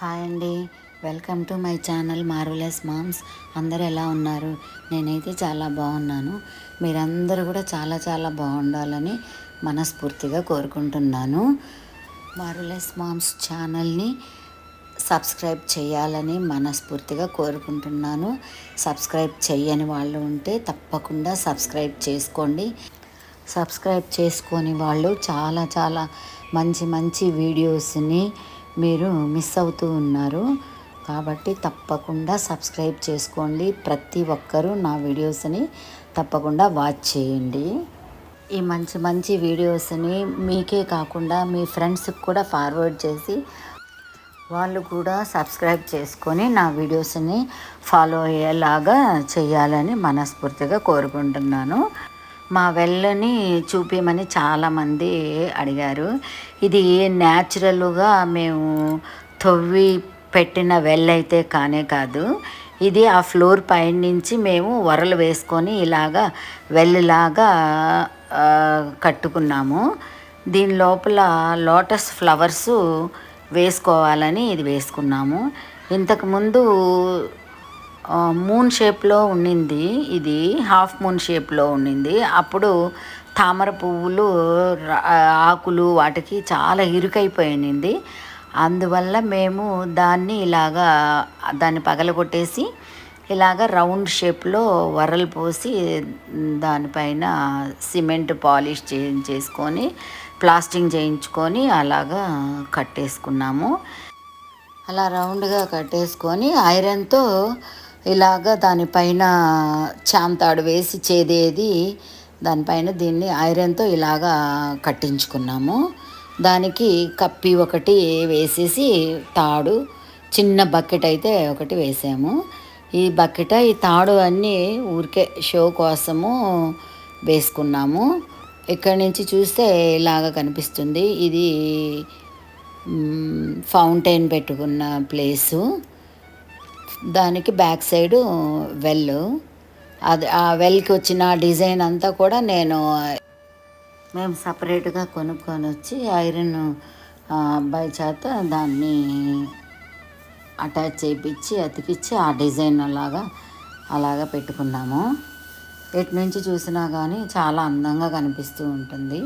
Hi అండి. Welcome to my channel marvelous moms. అందరు ఎలా ఉన్నారు? నేనైతే చాలా బాగున్నాను. మీరందరూ కూడా చాలా చాలా బాగుండాలని మనస్ఫూర్తిగా కోరుకుంటున్నాను. మార్వలెస్ మామ్స్ ఛానల్ని సబ్స్క్రైబ్ చేయాలని మనస్ఫూర్తిగా కోరుకుంటున్నాను. సబ్స్క్రైబ్ చేయని వాళ్ళు ఉంటే తప్పకుండా సబ్స్క్రైబ్ చేసుకోండి. సబ్స్క్రైబ్ చేసుకొని వాళ్ళు చాలా చాలా మంచి మంచి వీడియోస్ని మీరు మిస్ అవుతూ ఉన్నారు. కాబట్టి తప్పకుండా సబ్స్క్రైబ్ చేసుకోండి. ప్రతి ఒక్కరూ నా వీడియోస్ని తప్పకుండా వాచ్ చేయండి. ఈ మంచి మంచి వీడియోస్ని మీకే కాకుండా మీ ఫ్రెండ్స్కి కూడా ఫార్వర్డ్ చేసి వాళ్ళు కూడా సబ్స్క్రైబ్ చేసుకొని నా వీడియోస్ని ఫాలో అయ్యేలాగా చేయాలని మనస్ఫూర్తిగా కోరుకుంటున్నాను. మా వెల్లని చూపించమని చాలామంది అడిగారు. ఇది న్యాచురల్గా మేము తొవ్వి పెట్టిన వెల్ అయితే కానే కాదు. ఇది ఆ ఫ్లోర్ పైన నుంచి మేము వరలు వేసుకొని ఇలాగా వెళ్ళలాగా కట్టుకున్నాము. దీని లోపల లోటస్ ఫ్లవర్స్ వేసుకోవాలని ఇది వేసుకున్నాము. ఇంతకుముందు మూన్ షేప్లో ఉండింది. ఇది హాఫ్ మూన్ షేప్లో ఉండింది. అప్పుడు తామర పువ్వులు ఆకులు వాటికి చాలా ఇరుకైపోయింది అందువల్ల మేము దాన్ని ఇలాగా దాన్ని పగలగొట్టేసి ఇలాగ రౌండ్ షేప్లో వరలు పోసి దానిపైన సిమెంట్ పాలిష్ చేసుకొని ప్లాస్టింగ్ చేయించుకొని అలాగా కట్టేసుకున్నాము. అలా రౌండ్గా కట్టేసుకొని ఐరన్తో ఇలాగ దానిపైన చాంతాడు వేసి చేదేది దానిపైన దీన్ని ఐరన్తో ఇలాగా కట్టించుకున్నాము. దానికి కప్పి ఒకటి వేసేసి తాడు చిన్న బకెట్ అయితే ఒకటి వేసాము. ఈ బకెట్ ఈ తాడు అన్నీ ఊరికే షో కోసము వేసుకున్నాము. ఇక్కడి నుంచి చూస్తే ఇలాగ కనిపిస్తుంది. ఇది ఫౌంటైన్ పెట్టుకున్న ప్లేసు. దానికి బ్యాక్ సైడు వెల్. అది ఆ వెల్కి వచ్చిన డిజైన్ అంతా కూడా నేను మేము సపరేట్గా కొనుక్కొని వచ్చి ఐరన్ అబ్బాయి చేత దాన్ని అటాచ్ చేయించి అతికిచ్చి ఆ డిజైన్ అలాగా అలాగా పెట్టుకున్నాము. ఎటు నుంచి చూసినా కానీ చాలా అందంగా కనిపిస్తూ ఉంటుంది.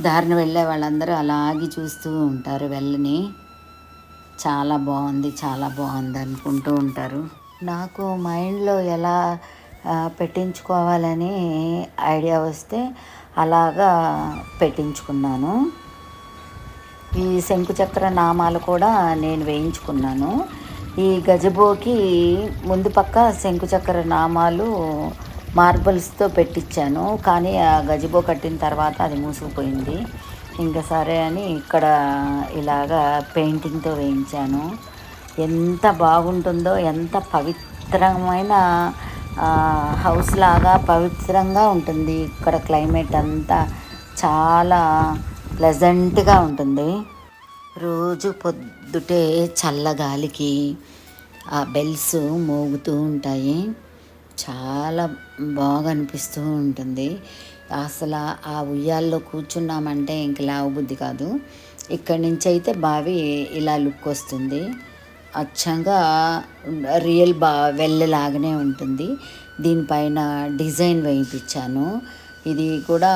దారిని వెళ్ళే వాళ్ళందరూ అలాగే చూస్తూ ఉంటారు వెళ్ళని చాలా బాగుంది చాలా బాగుంది అనుకుంటూ ఉంటారు. నాకు మైండ్లో ఎలా పెట్టించుకోవాలని ఐడియా వస్తే అలాగా పెట్టించుకున్నాను. ఈ శంకుచక్ర నామాలు కూడా నేను వేయించుకున్నాను. ఈ గజబోకి ముందు పక్క శంకుచక్ర నామాలు మార్బల్స్తో పెట్టించాను కానీ ఆ గజబో కట్టిన తర్వాత అది మూసుకుపోయింది. ఇంకా సరే అని ఇక్కడ ఇలాగా పెయింటింగ్తో వేయించాను. ఎంత బాగుంటుందో ఎంత పవిత్రమైన హౌస్ లాగా పవిత్రంగా ఉంటుంది. ఇక్కడ క్లైమేట్ అంతా చాలా ప్లెజెంట్గా ఉంటుంది. రోజు పొద్దుటే చల్లగాలికి ఆ బెల్స్ మోగుతూ ఉంటాయి. చాలా బాగా అనిపిస్తూ ఉంటుంది. అసలు ఆ ఉయ్యాల్లో కూర్చున్నామంటే ఇంక బుద్ధి కాదు. ఇక్కడి నుంచి అయితే బావి ఇలా లుక్ వస్తుంది. అచ్చంగా రియల్ బా వెళ్ళలాగానే ఉంటుంది. దీనిపైన డిజైన్ వేయించాను. ఇది కూడా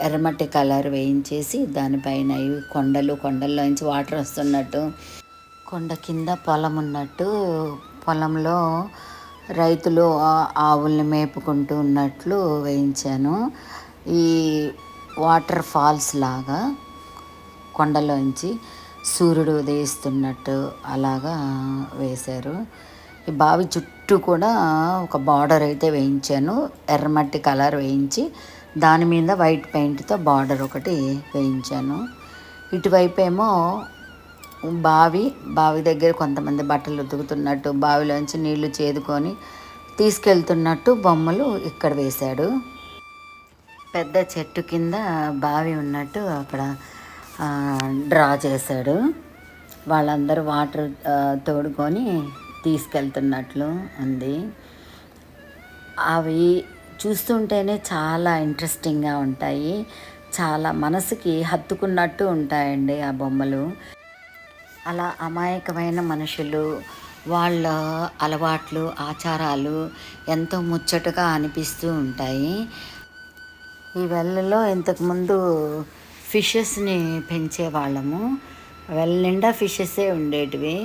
ఎర్రమట్టి కలర్ వేయించేసి దానిపైన ఇవి కొండలు కొండల్లోంచి వాటర్ వస్తున్నట్టు కొండ కింద పొలం ఉన్నట్టు పొలంలో రైతులు ఆవుల్ని మేపుకుంటూ ఉన్నట్లు వేయించాను. ఈ వాటర్ ఫాల్స్ లాగా కొండలోంచి సూర్యుడు ఉదయిస్తున్నట్టు అలాగా వేశారు. ఈ బావి చుట్టూ కూడా ఒక బార్డర్ అయితే వేయించాను. ఎర్రమట్టి కలర్ వేయించి దాని మీద వైట్ పెయింట్తో బార్డర్ ఒకటి వేయించాను. ఇటువైపు ఏమో బావి బావి దగ్గర కొంతమంది బట్టలు ఉతుకుతున్నట్టు బావిలోంచి నీళ్ళు చేదుకొని తీసుకెళ్తున్నట్టు బొమ్మలు ఇక్కడ వేశాడు. పెద్ద చెట్టు కింద బావి ఉన్నట్టు అక్కడ డ్రా చేశాడు. వాళ్ళందరూ వాటర్ తోడుకొని తీసుకెళ్తున్నట్లు ఉంది. అవి చూస్తుంటేనే చాలా ఇంట్రెస్టింగ్గా ఉంటాయి. చాలా మనసుకి హత్తుకున్నట్టు ఉంటాయండి ఆ బొమ్మలు. అలా అమాయకమైన మనుషులు వాళ్ళ అలవాట్లు ఆచారాలు ఎంతో ముచ్చటగా అనిపిస్తూ ఉంటాయి. ఈ వెల్లలో ఇంతకుముందు ఫిషెస్ని పెంచేవాళ్ళము. వెల్ నిండా ఫిషెసే ఉండేటివి.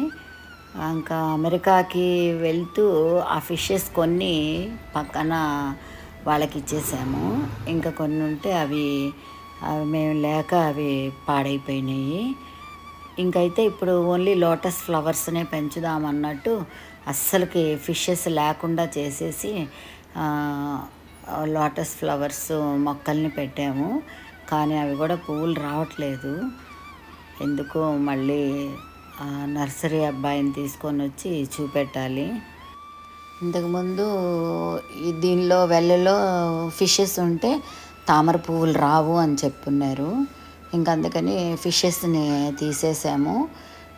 ఇంకా అమెరికాకి వెళ్తూ ఆ ఫిషెస్ కొన్ని పక్కన వాళ్ళకి ఇచ్చేసాము ఇంకా కొన్ని ఉంటే అవి అవి మేము లేక అవి పాడైపోయినాయి. ఇంకైతే ఇప్పుడు ఓన్లీ లోటస్ ఫ్లవర్స్నే పెంచుదామన్నట్టు అస్సలకి ఫిషెస్ లేకుండా చేసేసి లోటస్ ఫ్లవర్స్ మొక్కల్ని పెట్టాము. కానీ అవి కూడా పువ్వులు రావట్లేదు. ఎందుకో మళ్ళీ నర్సరీ అబ్బాయిని తీసుకొని వచ్చి చూపెట్టాలి. ఇంతకుముందు దీనిలో వెళ్ళలో ఫిషెస్ ఉంటే తామర పువ్వులు రావు అని చెప్పున్నారు ఇంకా అందుకని ఫిషెస్ని తీసేసాము.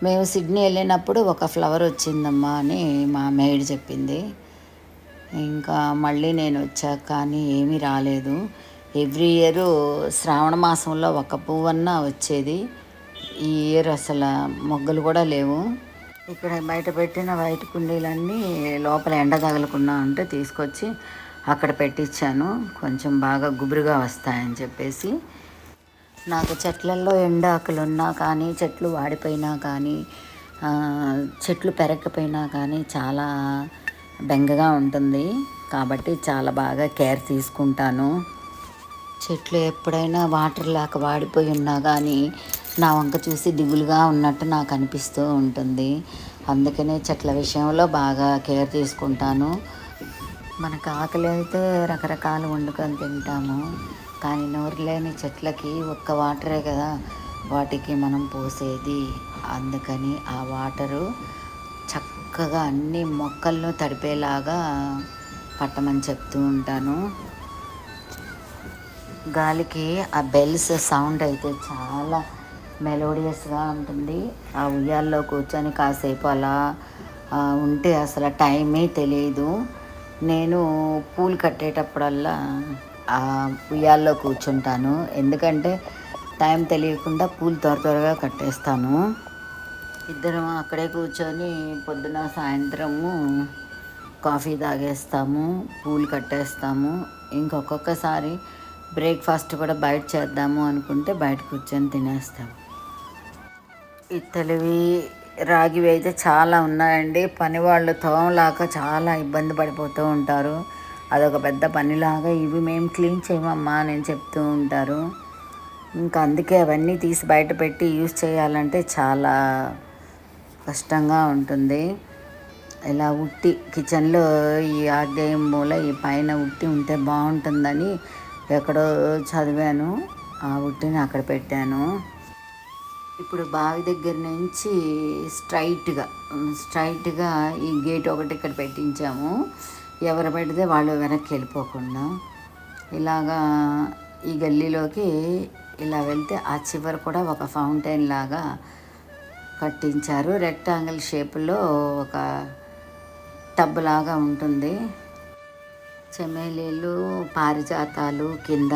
మేము సిడ్నీ వెళ్ళినప్పుడు ఒక ఫ్లవర్ వచ్చిందమ్మా అని మా మేడ్ చెప్పింది. ఇంకా మళ్ళీ నేను వచ్చాక కానీ ఏమీ రాలేదు. ఎవ్రీ ఇయర్ శ్రావణ మాసంలో ఒక పువ్వన్నా వచ్చేది. ఈ ఇయర్ అసలు మొగ్గలు కూడా లేవు. ఇక్కడ బయట పెట్టిన వైట్ కుండీలన్నీ లోపల ఎండ తగలకుండా ఉంటే తీసుకొచ్చి అక్కడ పెట్టించాను. కొంచెం బాగా గుబురుగా వస్తాయని చెప్పేసి. నాకు చెట్లల్లో ఎండాకులు ఉన్నా కానీ చెట్లు వాడిపోయినా కానీ చెట్లు పెరగకపోయినా కానీ చాలా బెంగగా ఉంటుంది. కాబట్టి చాలా బాగా కేర్ తీసుకుంటాను. చెట్లు ఎప్పుడైనా వాటర్ లేక వాడిపోయి ఉన్నా కానీ నా వంక చూసి దిగులుగా ఉన్నట్టు నాకు అనిపిస్తూ ఉంటుంది. అందుకనే చెట్ల విషయంలో బాగా కేర్ తీసుకుంటాను. మనకు ఆకలి అయితే రకరకాలు వండుకొని తింటాము. కానీ నోరు లేని చెట్లకి ఒక్క వాటరే కదా. వాటికి మనం పోసేది. అందుకని ఆ వాటరు చక్కగా అన్ని మొక్కలను తడిపేలాగా పట్టమని చెప్తూ ఉంటాను. గాలికి ఆ బెల్స్ సౌండ్ అయితే చాలా మెలోడియస్గా ఉంటుంది. ఆ ఉయ్యాల్లో కూర్చొని కాసేపు అలా ఉంటే అసలు టైమే తెలియదు నేను పూలు కట్టేటప్పుడల్లా ఉయ్యాల్లో కూర్చుంటాను. ఎందుకంటే టైం తెలియకుండా పూలు త్వర త్వరగా కట్టేస్తాను. ఇద్దరం అక్కడే కూర్చొని పొద్దున సాయంత్రము కాఫీ తాగేస్తాము పూలు కట్టేస్తాము. ఇంకొక్కొక్కసారి బ్రేక్ఫాస్ట్ కూడా బయట చేద్దాము అనుకుంటే బయట కూర్చొని తినేస్తాము ఇత్తలివి రాగివి అయితే చాలా ఉన్నాయండి. పని వాళ్ళు తోమలాక చాలా ఇబ్బంది పడిపోతూ ఉంటారు. అదొక పెద్ద పనిలాగా ఇవి మేము క్లీన్ చేయమమ్మా అని చెప్తూ ఉంటారు. ఇంకా అందుకే అవన్నీ తీసి బయట పెట్టి యూజ్ చేయాలంటే చాలా కష్టంగా ఉంటుంది. ఇలా ఉట్టి కిచెన్లో ఈ ఆగ్నేయం మూల ఈ పైన ఉట్టి ఉంటే బాగుంటుందని ఎక్కడో చదివాను. ఆ ఉట్టిని అక్కడ పెట్టాను. ఇప్పుడు బావి దగ్గర నుంచి స్ట్రైట్గా స్ట్రైట్గా ఈ గేట్ ఒకటి ఇక్కడ పెట్టించాము. ఎవరు పెడితే వాళ్ళు వెనక్కి వెళ్ళిపోకుండా ఇలాగా ఈ గల్లీలోకి ఇలా వెళ్తే ఆ చివర కూడా ఒక ఫౌంటైన్ లాగా కట్టించారు. రెక్టాంగిల్ షేప్లో ఒక టబ్ లాగా ఉంటుంది. చెమేలీలు పారిజాతాలు కింద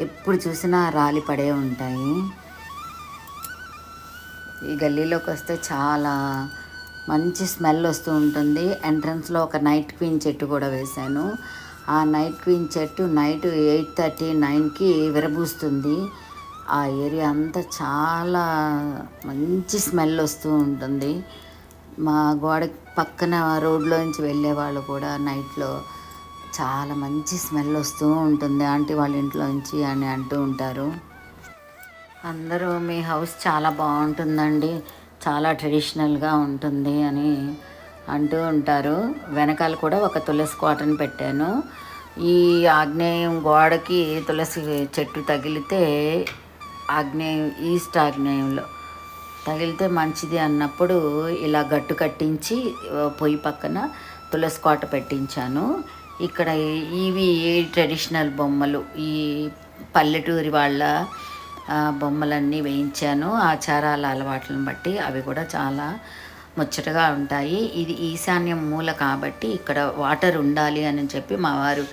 ఎప్పుడు చూసినా రాలి పడే ఉంటాయి. ఈ గల్లీలోకి వస్తే చాలా మంచి స్మెల్ వస్తూ ఉంటుంది. ఎంట్రన్స్లో ఒక నైట్ క్వీన్ చెట్టు కూడా వేశాను. ఆ నైట్ క్వీన్ చెట్టు నైట్ ఎయిట్ థర్టీ నైన్కి విరబూస్తుంది. ఆ ఏరియా అంతా చాలా మంచి స్మెల్ వస్తూ ఉంటుంది. మా గోడ పక్కన రోడ్లోంచి వెళ్ళే వాళ్ళు కూడా నైట్లో చాలా మంచి స్మెల్ వస్తూ ఉంటుంది. ఆంటీ వాళ్ళ ఇంట్లోంచి అని అంటూ ఉంటారు. అందరూ మీ హౌస్ చాలా బాగుంటుందండి. చాలా ట్రెడిషనల్గా ఉంటుంది అని అంటూ ఉంటారు. వెనకాల కూడా ఒక తులసి కోటను పెట్టాను. ఈ ఆగ్నేయం గోడకి తులసి చెట్టు తగిలితే ఆగ్నేయం ఈస్ట్ ఆగ్నేయంలో తగిలితే మంచిది అన్నప్పుడు ఇలా గట్టు కట్టించి పొయ్యి పక్కన తులసి కోట పెట్టించాను. ఇక్కడ ఇవి ట్రెడిషనల్ బొమ్మలు ఈ పల్లెటూరి వాళ్ళ బొమ్మలన్నీ వేయించాను. ఆచారాల అలవాట్లను బట్టి అవి కూడా చాలా ముచ్చటగా ఉంటాయి. ఇది ఈశాన్యం మూల కాబట్టి ఇక్కడ వాటర్ ఉండాలి అని చెప్పి మా వారు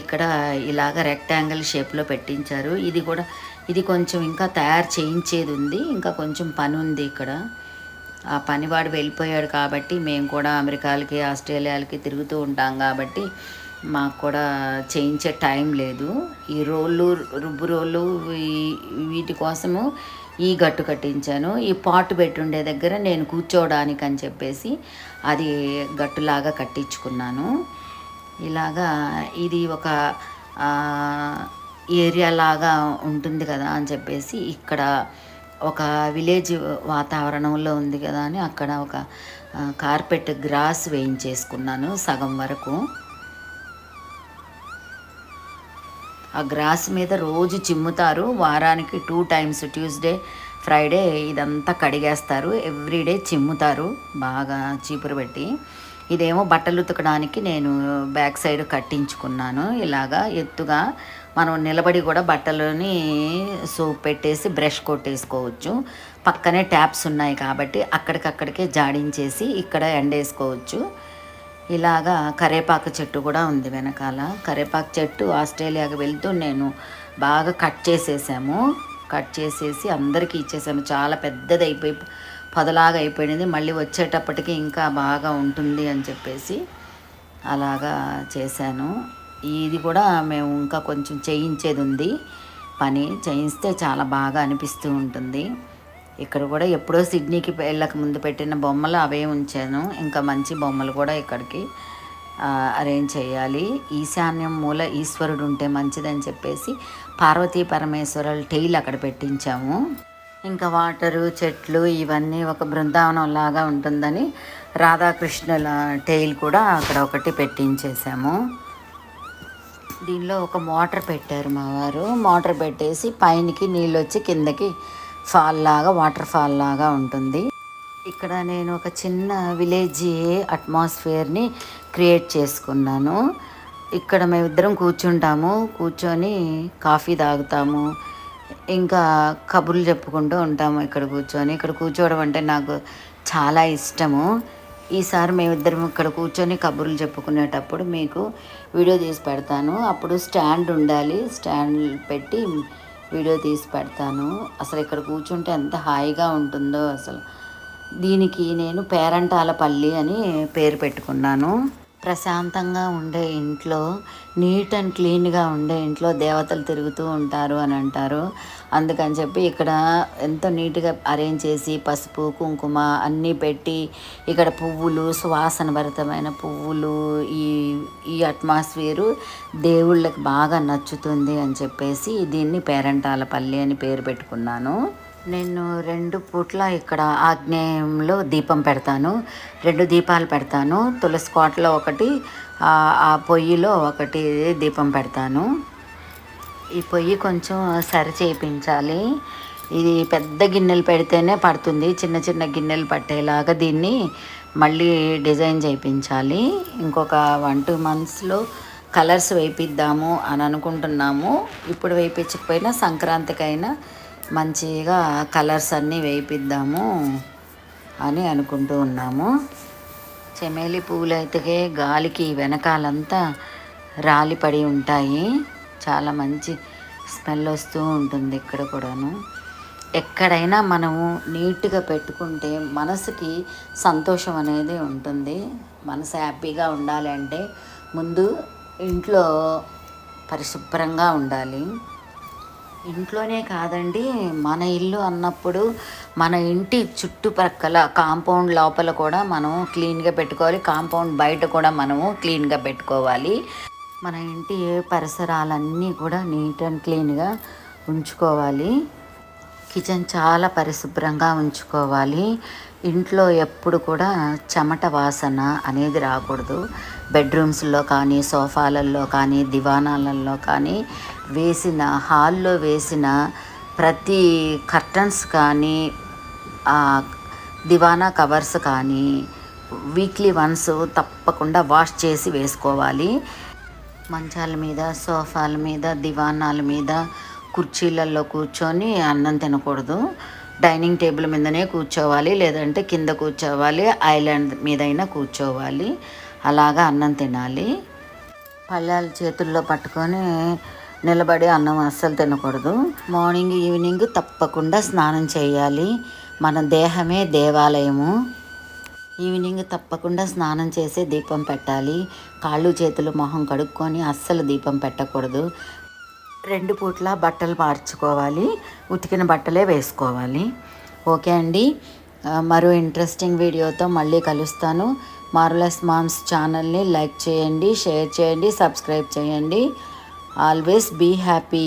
ఇక్కడ ఇలాగ రెక్టాంగిల్ షేప్లో పెట్టించారు. ఇది కూడా ఇది కొంచెం ఇంకా తయారు చేయించేది ఉంది. ఇంకా కొంచెం పని ఉంది ఇక్కడ. ఆ పనివాడు వెళ్ళిపోయాడు కాబట్టి మేము కూడా అమెరికాలకి ఆస్ట్రేలియాలకి తిరుగుతూ ఉంటాం కాబట్టి మాకు కూడా చేయించే టైం లేదు. ఈ రోళ్ళు రుబ్బు రోళ్ళు వీటి కోసము ఈ గట్టు కట్టించాను. ఈ పాటు పెట్టుండే దగ్గర నేను కూర్చోవడానికి అని చెప్పేసి అది గట్టులాగా కట్టించుకున్నాను. ఇలాగా ఇది ఒక ఏరియా లాగా ఉంటుంది కదా అని చెప్పేసి ఇక్కడ ఒక విలేజ్ వాతావరణంలో ఉంది కదా అని అక్కడ ఒక కార్పెట్ గ్రాస్ వేయించేసుకున్నాను సగం వరకు. ఆ గ్రాస్ మీద రోజు చిమ్ముతారు. వారానికి టూ టైమ్స్ ట్యూస్డే ఫ్రైడే ఇదంతా కడిగేస్తారు. ఎవ్రీడే చిమ్ముతారు. బాగా చీపురు పెట్టి. ఇదేమో బట్టలు ఉతకడానికి నేను బ్యాక్ సైడ్ కట్టించుకున్నాను. ఇలాగా ఎత్తుగా మనం నిలబడి కూడా బట్టలని సోప్ పెట్టేసి బ్రష్ కొట్టేసుకోవచ్చు. పక్కనే ట్యాప్స్ ఉన్నాయి కాబట్టి అక్కడికక్కడికే జాడించేసి ఇక్కడ ఎండేసుకోవచ్చు. ఇలాగా కరేపాకు చెట్టు కూడా ఉంది వెనకాల. కరేపాకు చెట్టు ఆస్ట్రేలియాకి వెళ్తూ నేను బాగా కట్ చేసేసాము. కట్ చేసేసి అందరికీ ఇచ్చేసాము. చాలా పెద్దది అయిపోయి పొదలాగా అయిపోయింది మళ్ళీ వచ్చేటప్పటికి ఇంకా బాగా ఉంటుంది అని చెప్పేసి అలాగా చేశాను. ఇది కూడా మేము ఇంకా కొంచెం చేయించేది ఉంది. పని చేయిస్తే చాలా బాగా అనిపిస్తూ ఉంటుంది. ఇక్కడ కూడా ఎప్పుడో సిడ్నీకి వెళ్ళక ముందు పెట్టిన బొమ్మలు అవే ఉంచాను. ఇంకా మంచి బొమ్మలు కూడా ఇక్కడికి అరేంజ్ చేయాలి. ఈశాన్యం మూల ఈశ్వరుడు ఉంటే మంచిదని చెప్పేసి పార్వతీ పరమేశ్వరుల టెయిల్ అక్కడ పెట్టించాము. ఇంకా వాటరు చెట్లు ఇవన్నీ ఒక బృందావనం లాగా ఉంటుందని రాధాకృష్ణుల టెయిల్ కూడా అక్కడ ఒకటి పెట్టించేసాము. దీనిలో ఒక మోటార్ పెట్టారు మా వారు. మోటార్ పెట్టేసి పైనకి నీళ్ళు వచ్చి కిందకి ఫాల్ లాగా వాటర్ ఫాల్ లాగా ఉంటుంది. ఇక్కడ నేను ఒక చిన్న విలేజ్ అట్మాస్ఫియర్ని క్రియేట్ చేసుకున్నాను. ఇక్కడ మేమిద్దరం కూర్చుంటాము. కూర్చొని కాఫీ తాగుతాము. ఇంకా కబుర్లు చెప్పుకుంటూ ఉంటాము ఇక్కడ కూర్చొని. ఇక్కడ కూర్చోవడం అంటే నాకు చాలా ఇష్టము. ఈసారి మేమిద్దరం ఇక్కడ కూర్చొని కబుర్లు చెప్పుకునేటప్పుడు మీకు వీడియో తీసి పెడతాను. అప్పుడు స్టాండ్ ఉండాలి. స్టాండ్ పెట్టి వీడియో తీసి పెడతాను. అసలు ఇక్కడ కూర్చుంటే ఎంత హాయిగా ఉంటుందో అసలు. దీనికి నేను పేరంటాలపల్లి అని పేరు పెట్టుకున్నాను. ప్రశాంతంగా ఉండే ఇంట్లో నీట్ అండ్ క్లీన్గా ఉండే ఇంట్లో దేవతలు తిరుగుతూ ఉంటారు అని అంటారు. అందుకని చెప్పి ఇక్కడ ఎంతో నీట్గా అరేంజ్ చేసి పసుపు కుంకుమ అన్నీ పెట్టి ఇక్కడ పువ్వులు సువాసనభరితమైన పువ్వులు ఈ ఈ అట్మాస్ఫియరు దేవుళ్ళకి బాగా నచ్చుతుంది అని చెప్పేసి దీన్ని పేరంటాల పల్లి అని పేరు పెట్టుకున్నాను. నేను రెండు పూట్ల ఇక్కడ ఆగ్నేయంలో దీపం పెడతాను. రెండు దీపాలు పెడతాను. తులసి కోటలో ఒకటి ఆ పొయ్యిలో ఒకటి దీపం పెడతాను. ఈ పొయ్యి కొంచెం సరి చేయించాలి. ఇది పెద్ద గిన్నెలు పెడితేనే పడుతుంది. చిన్న చిన్న గిన్నెలు పట్టేలాగా దీన్ని మళ్ళీ డిజైన్ చేయించాలి. ఇంకొక వన్ టూ మంత్స్లో కలర్స్ వేయిద్దాము అని అనుకుంటున్నాము. ఇప్పుడు వేయించకపోయినా సంక్రాంతికైనా మంచిగా కలర్స్ అన్నీ వేయిద్దాము అని అనుకుంటూ ఉన్నాము. చెమేలి పువ్వులు అయితే గాలికి వెనకాలంతా రాలిపడి ఉంటాయి. చాలా మంచి స్మెల్ వస్తూ ఉంటుంది ఇక్కడ కూడాను. ఎక్కడైనా మనము నీట్గా పెట్టుకుంటే మనసుకి సంతోషం అనేది ఉంటుంది. మనసు హ్యాపీగా ఉండాలి అంటే ముందు ఇంట్లో పరిశుభ్రంగా ఉండాలి. ఇంట్లోనే కాదండి మన ఇల్లు అన్నప్పుడు మన ఇంటి చుట్టుపక్కల కాంపౌండ్ లోపల కూడా మనం క్లీన్గా పెట్టుకోవాలి. కాంపౌండ్ బయట కూడా మనము క్లీన్గా పెట్టుకోవాలి. మన ఇంటి పరిసరాలన్నీ కూడా నీట్ అండ్ క్లీన్గా ఉంచుకోవాలి. కిచెన్ చాలా పరిశుభ్రంగా ఉంచుకోవాలి. ఇంట్లో ఎప్పుడు కూడా చెమట వాసన అనేది రాకూడదు. బెడ్రూమ్స్లో కానీ సోఫాలల్లో కానీ దివానాలలో కానీ వేసిన హాల్లో వేసిన ప్రతి కర్టన్స్ కానీ దివానా కవర్స్ కానీ వీక్లీ వన్స్ తప్పకుండా వాష్ చేసి వేసుకోవాలి. మంచాల మీద సోఫాల మీద దివానాల మీద కుర్చీలలో కూర్చొని అన్నం తినకూడదు. డైనింగ్ టేబుల్ మీదనే కూర్చోవాలి లేదంటే కింద కూర్చోవాలి ఐలాండ్ మీదైనా కూర్చోవాలి. అలాగా అన్నం తినాలి. పళ్ళాలు చేతుల్లో పట్టుకొని నిలబడి అన్నం అస్సలు తినకూడదు. మార్నింగ్ ఈవినింగ్ తప్పకుండా స్నానం చేయాలి. మన దేహమే దేవాలయము. ఈవినింగ్ తప్పకుండా స్నానం చేసి దీపం పెట్టాలి. కాళ్ళు చేతులు మొహం కడుక్కొని అస్సలు దీపం పెట్టకూడదు. రెండు పూట్ల బట్టలు మార్చుకోవాలి. ఉతికిన బట్టలే వేసుకోవాలి. ఓకే అండి. మరో ఇంట్రెస్టింగ్ వీడియోతో మళ్ళీ కలుస్తాను. మార్లెస్ మామ్స్ ఛానల్ని లైక్ చేయండి షేర్ చేయండి సబ్స్క్రైబ్ చేయండి. Always be happy